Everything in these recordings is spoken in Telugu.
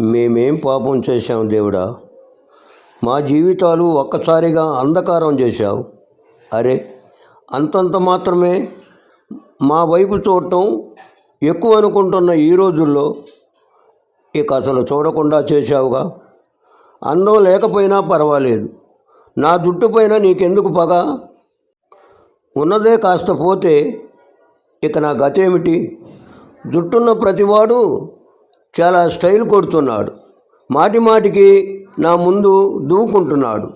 మేమేం పాపం చేశాం దేవుడా? మా జీవితాలు ఒక్కసారిగా అంధకారం చేశావు. అరే అంతంత మాత్రమే మా వైపు చూడటం ఎక్కువ అనుకుంటున్న ఈ రోజుల్లో ఇక అసలు చూడకుండా చేశావుగా? అందం లేకపోయినా పర్వాలేదు. నా జుట్టుపైన నీకెందుకు పగ? ఉన్నదే కాస్త పోతే ఇక నా గతేమిటి? జుట్టున్న ప్రతివాడు చాలా స్టైల్ కొడుతున్నాడు. మాటి మాటికి నా ముందు దూకుంటున్నాడు.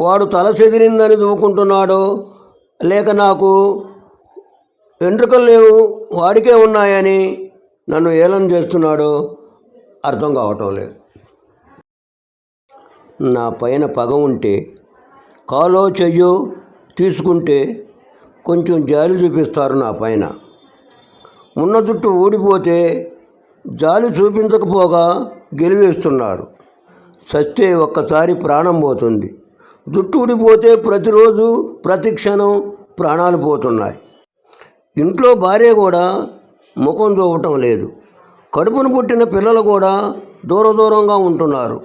వాడు తల చెదిరిందని దూకుంటున్నాడో లేక నాకు వెంట్రుకలు లేవు వాడికే ఉన్నాయని నన్ను ఏలం చేస్తున్నాడో అర్థం కావటం లేదు. నా పైన పగ ఉంటే కాలో చెయ్యో తీసుకుంటే కొంచెం జాలి చూపిస్తారు నా పైన. ఉన్న జుట్టు ఊడిపోతే జాలి చూపించకపోగా గెలివేస్తున్నారు. సస్తే ఒక్కసారి ప్రాణం పోతుంది. జుట్టు ఊడిపోతే ప్రతిరోజు ప్రతి క్షణం ప్రాణాలు పోతున్నాయి. ఇంట్లో భార్య కూడా ముఖం చూపటం లేదు. కడుపును పుట్టిన పిల్లలు కూడా దూర దూరంగా ఉంటున్నారు.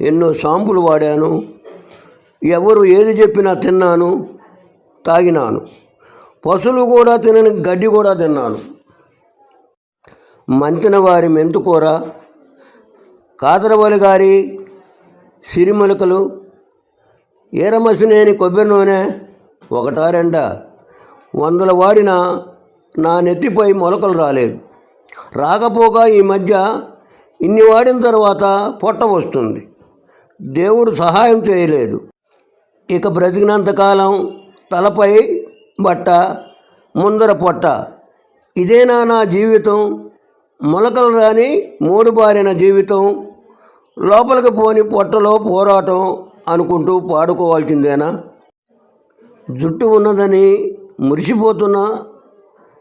ఎన్నో షాంపులు వాడాను. ఎవరు ఏది చెప్పినా తిన్నాను తాగినాను. పశువులు కూడా తినని గడ్డి కూడా తిన్నాను. మంచిన వారి మెంతుకూర కాదరవలి గారి సిరిమలకలు ఈరమసినేని కొబ్బరి నూనె ఒకటా రెండా? వందల వాడిన నా నెత్తిపై మొలకలు రాలేదు. రాకపోగా ఈ మధ్య ఇన్ని వాడిన తర్వాత పొట్ట వస్తుంది. దేవుడు సహాయం చేయలేదు. ఇక బ్రతికినంతకాలం తలపై బట్ట ముందర పొట్ట. ఇదేనా నా జీవితం? మొలకలు రాని మూడుబారిన జీవితం లోపలికి పోని పొట్టలో పోరాటం అనుకుంటూ పాడుకోవాల్సిందేనా? జుట్టు ఉన్నదని మురిసిపోతున్న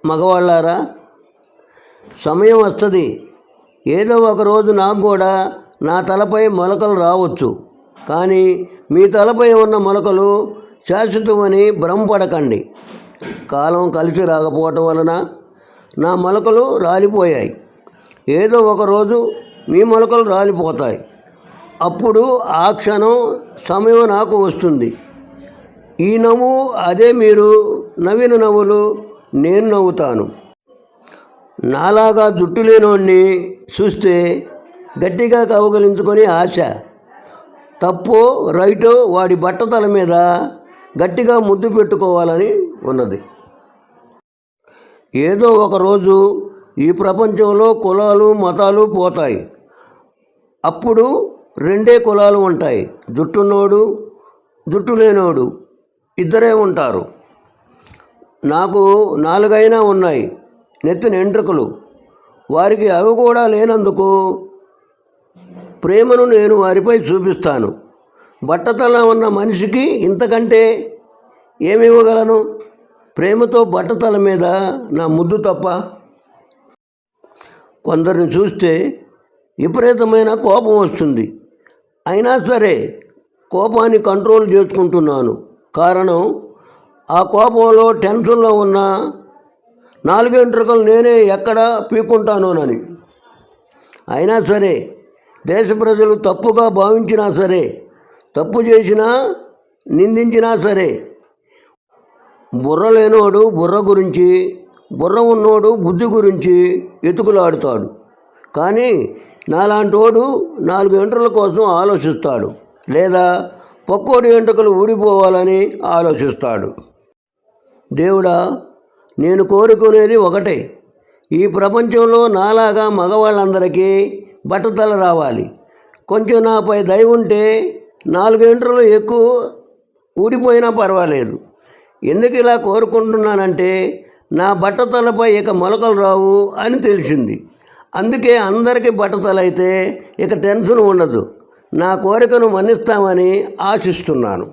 మగవాళ్ళారా? సమయం వస్తుంది. ఏదో ఒక రోజు నాకు కూడా నా తలపై మొలకలు రావచ్చు. కానీ మీ తలపై ఉన్న మొలకలు శాశ్వతమని భ్రమపడకండి. కాలం కలిసి రాకపోవటం వలన నా మొలకలు రాలిపోయాయి. ఏదో ఒక రోజు మీ మొలకలు రాలిపోతాయి. అప్పుడు ఆ క్షణం సమయం నాకు వస్తుంది. ఈ నవ్వు అదే మీరు నవ్విన నవ్వులు నేను నవ్వుతాను. నాలాగా జుట్టు లేనోడిని చూస్తే గట్టిగా కవగలించుకొని ఆశ. తప్పో రైటో వాడి బట్టతల మీద గట్టిగా ముద్దు పెట్టుకోవాలని ఉన్నది. ఏదో ఒక రోజు ఈ ప్రపంచంలో కులాలు మతాలు పోతాయి. అప్పుడు రెండే కులాలు ఉంటాయి. జుట్టున్నోడు జుట్టు లేనోడు ఇద్దరే ఉంటారు. నాకు నాలుగైనా ఉన్నాయి. నెత్తిన ఎంట్రుకలు వారికి అవి కూడా లేనందుకు ప్రేమను నేను వారిపై చూపిస్తాను. బట్టతల ఉన్న మనిషికి ఇంతకంటే ఏమి ఇవ్వగలను? ప్రేమతో బట్టతల మీద నా ముద్దు తప్ప కొందరిని చూస్తే విపరీతమైన కోపం వస్తుంది. అయినా సరే కోపాన్ని కంట్రోల్ చేసుకుంటున్నాను. కారణం ఆ కోపంలో టెన్షన్లో ఉన్న నాలుగు వెంట్రుకలు నేనే ఎక్కడ పీక్కుంటానోనని. అయినా సరే దేశ ప్రజలు తప్పుగా భావించినా సరే తప్పు చేసినా నిందించినా సరే బుర్ర లేనోడు బుర్ర గురించి బుర్ర ఉన్నోడు బుద్ధి గురించి ఎతుకులాడుతాడు. కానీ నాలాంటోడు నాలుగు వెంట్రుల కోసం ఆలోచిస్తాడు లేదా పక్కోడి వెంట్రుకలు ఊడిపోవాలని ఆలోచిస్తాడు. దేవుడా నేను కోరుకునేది ఒకటే. ఈ ప్రపంచంలో నాలాగా మగవాళ్ళందరికీ బట్టతల రావాలి. కొంచెం నాపై దయ ఉంటే నాలుగు ఎక్కువ ఊడిపోయినా పర్వాలేదు. ఎందుకు ఇలా కోరుకుంటున్నానంటే నా బట్టతలపై ఇక మొలకలు రావు అని తెలిసింది. అందుకే అందరికీ బట్టతల అయితే ఇక టెన్షన్ ఉండదు. నా కోరికను మన్నిస్తామని ఆశిస్తున్నాను.